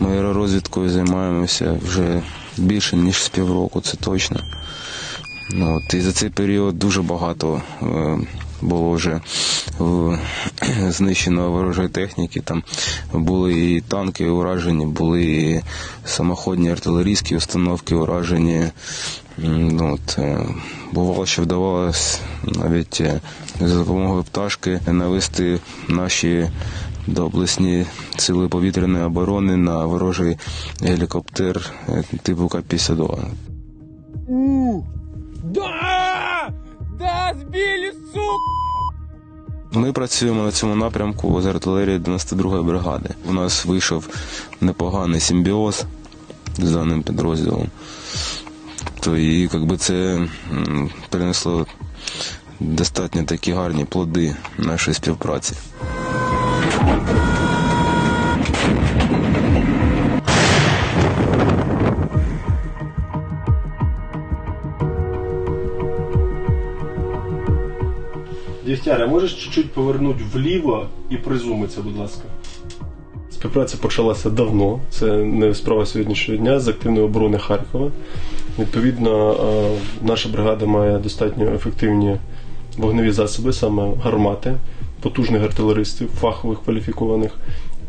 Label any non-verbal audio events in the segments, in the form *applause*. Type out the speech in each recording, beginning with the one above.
Ми аеророзвідкою займаємося вже більше ніж з півроку, це точно. Ну, от, І за цей період дуже багато е, було вже *clears throat* знищено ворожої техніки. Там були і танки уражені, були і самоходні артилерійські установки уражені. Ну, от, е, Бувало, що вдавалося навіть е, за допомогою пташки навести наші доблесні сили повітряної оборони на ворожий гелікоптер е, типу К-52. У! Да! Да, сбили, сука! Ми працюємо на цьому напрямку з артилерії 92-ї бригади. У нас вийшов непоганий симбіоз з даним підрозділом. То і якби це принесло достатньо такі гарні плоди нашої співпраці. Дігтяре, можеш чуть-чуть повернути вліво і призумитися, будь ласка. Співпраця почалася давно, це не справа сьогоднішнього дня з активної оборони Харкова. Відповідно, е, наша бригада має достатньо ефективні вогневі засоби, саме гармати, потужних артилеристів, фахових кваліфікованих.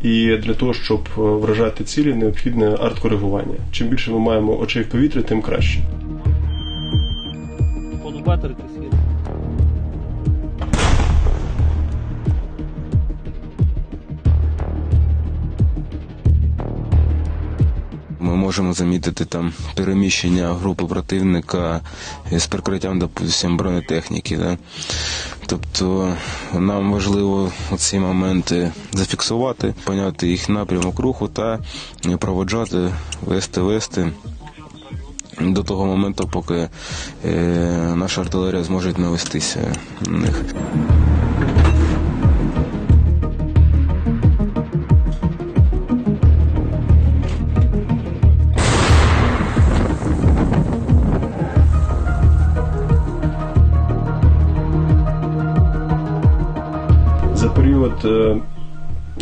І для того, щоб е, вражати цілі, необхідне арт-коригування. Чим більше ми маємо очей в повітрі, тим краще. Походу можемо замітити там переміщення групи противника з прикриттям, допустим, бронетехніки. Да? Тобто нам важливо ці моменти зафіксувати, поняти їх напрямок руху та проводжати, вести, вести. До того моменту, поки е, наша артилерія зможе навестися на них. За період е,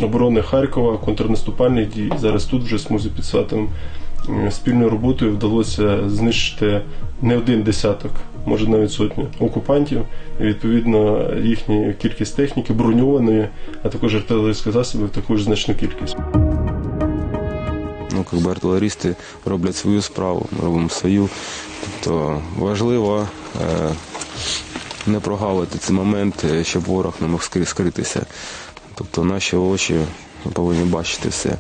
оборони Харкова, контрнаступальних дій, зараз тут вже з смузі під Сватом, е, спільною роботою вдалося знищити не один десяток, може навіть сотню окупантів. І відповідно їхня кількість техніки броньованої, а також артилерійських засобів також значну кількість. Ну, якби артилерісти роблять свою справу, ми робимо свою. Тобто важливо е, не прогавити цей момент, е, щоб ворог не мог скритися. Тобто наші очі повинні бачити все.